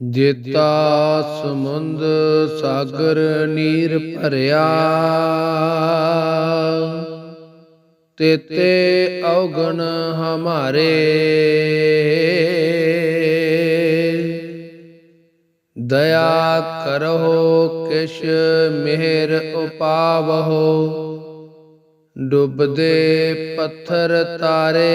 ਜੇਤਾ ਸਮੁੰਦ ਸਾਗਰ ਨੀਰ ਭਰਿਆ, ਤੇਤੇ ਔਗਣ ਹਮਾਰੇ। ਦਇਆ ਕਰੋ ਕਿਛ ਮਿਹਰ ਉਪਾਵਹੁ, ਡੁੱਬਦੇ ਪੱਥਰ ਤਾਰੇ।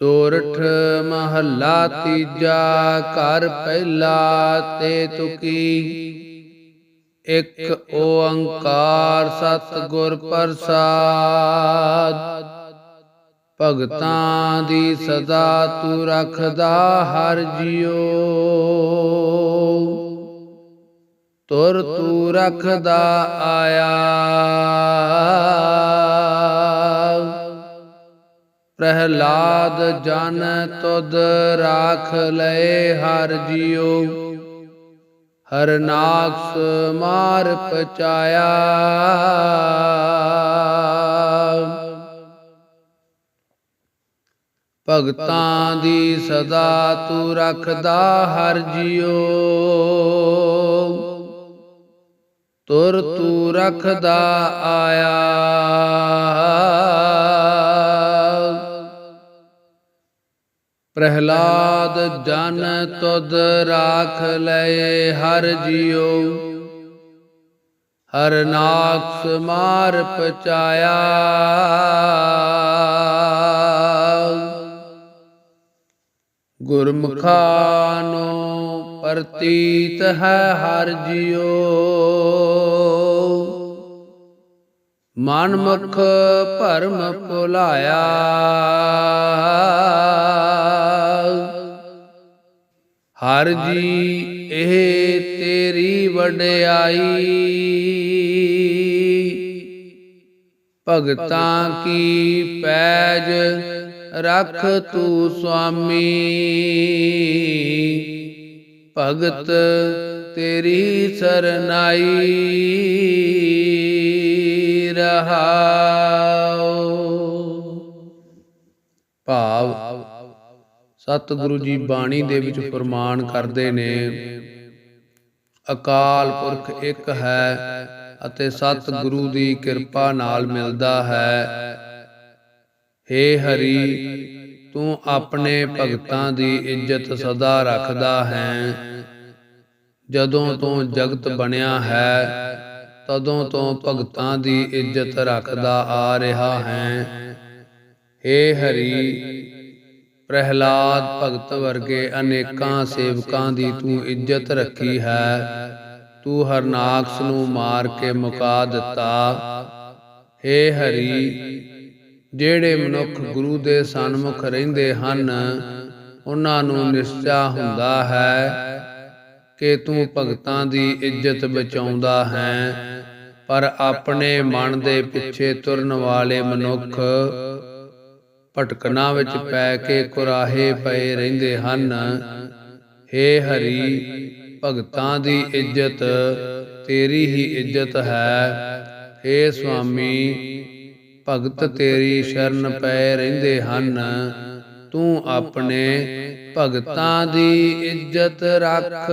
ਚੋਰਠ ਮਹੱਲਾ ਤੀਜਾ ਘਰ ਪਹਿਲਾ ਤੇ ਤੁਕੀ। ਇੱਕ ਓੰਕਾਰ ਸਤਿਗੁਰ ਪ੍ਰਸਾਦ। ਭਗਤਾਂ ਦੀ ਸਦਾ ਤੂੰ ਰੱਖਦਾ ਹਰ ਜਿਉ। ਤੁਰ ਤੂੰ ਰੱਖਦਾ ਆਇਆ ਪ੍ਰਹਿਲਾਦ ਜਨ ਤੁਧ ਰਾਖ ਲਏ ਹਰ ਜਿਉ। ਹਰਨਾਕਸ ਮਾਰ ਪਚਾਇਆ। ਭਗਤਾਂ ਦੀ ਸਦਾ ਤੂੰ ਰੱਖਦਾ ਹਰ ਜਿਉ। ਤੁਰ ਤੂੰ ਰੱਖਦਾ ਆਇਆ। ਪ੍ਰਹਿਲਾਦ ਜਨ ਤੁਧ ਰਾਖ ਲਏ ਹਰ ਜਿਉ। ਹਰ ਨਾਕਸ ਮਾਰ ਪਚਾਇਆ। ਗੁਰਮੁਖਾਂ ਪ੍ਰਤੀਤ ਹੈ ਹਰ ਜਿਉ। ਮਨ ਮੁਖ ਭਰਮ ਭੁਲਾਇਆ। ਹਰ ਜੀ ਇਹ ਤੇਰੀ ਵਡਿਆਈ। ਭਗਤਾਂ ਕੀ ਪੈਜ ਰੱਖ ਤੂੰ ਸੁਆਮੀ। ਭਗਤ ਤੇਰੀ ਸਰਨਾਈ ਰਹਾਉ। ਭਾਵ, ਸਤਿਗੁਰੂ ਜੀ ਬਾਣੀ ਦੇ ਵਿੱਚ ਪ੍ਰਮਾਣ ਕਰਦੇ ਨੇ, ਅਕਾਲ ਪੁਰਖ ਇੱਕ ਹੈ ਅਤੇ ਸਤਿਗੁਰੂ ਦੀ ਕਿਰਪਾ ਨਾਲ ਮਿਲਦਾ ਹੈ। ਹੇ ਹਰੀ, ਤੂੰ ਆਪਣੇ ਭਗਤਾਂ ਦੀ ਇੱਜ਼ਤ ਸਦਾ ਰੱਖਦਾ ਹੈ। ਜਦੋਂ ਤੋਂ ਜਗਤ ਬਣਿਆ ਹੈ ਤਦੋਂ ਤੋਂ ਭਗਤਾਂ ਦੀ ਇੱਜ਼ਤ ਰੱਖਦਾ ਆ ਰਿਹਾ ਹੈ। ਹੇ। ਹਰੀ ਪ੍ਰਹਿਲਾਦ ਭਗਤ ਵਰਗੇ ਅਨੇਕਾਂ ਸੇਵਕਾਂ ਦੀ ਤੂੰ ਇੱਜ਼ਤ ਰੱਖੀ ਹੈ। ਤੂੰ ਹਰਨਾਕਸ ਨੂੰ ਮਾਰ ਕੇ ਮੁਕਾ ਦਿੱਤਾ। ਹੇ ਹਰੀ ਜਿਹੜੇ ਮਨੁੱਖ ਗੁਰੂ ਦੇ ਸਨਮੁਖ ਰਹਿੰਦੇ ਹਨ ਉਹਨਾਂ ਨੂੰ ਨਿਸ਼ਚਾ ਹੁੰਦਾ ਹੈ ਕਿ ਤੂੰ ਭਗਤਾਂ ਦੀ ਇੱਜ਼ਤ ਬਚਾਉਂਦਾ ਹੈ, ਪਰ ਆਪਣੇ ਮਨ ਦੇ ਪਿੱਛੇ ਤੁਰਨ ਵਾਲੇ ਮਨੁੱਖ ਭਟਕਣਾ ਵਿੱਚ ਪੈ ਕੇ ਕੁਰਾਹੇ ਪਏ ਰਹਿੰਦੇ ਹਨ। ਹੇ ਹਰੀ, ਭਗਤਾਂ ਦੀ ਇੱਜ਼ਤ ਤੇਰੀ ਹੀ ਇੱਜ਼ਤ ਹੈ। ਹੇ ਸੁਆਮੀ, ਭਗਤ ਤੇਰੀ ਸ਼ਰਨ ਪਏ ਰਹਿੰਦੇ ਹਨ। ਤੂੰ ਆਪਣੇ ਭਗਤਾਂ ਦੀ ਇੱਜ਼ਤ ਰੱਖ।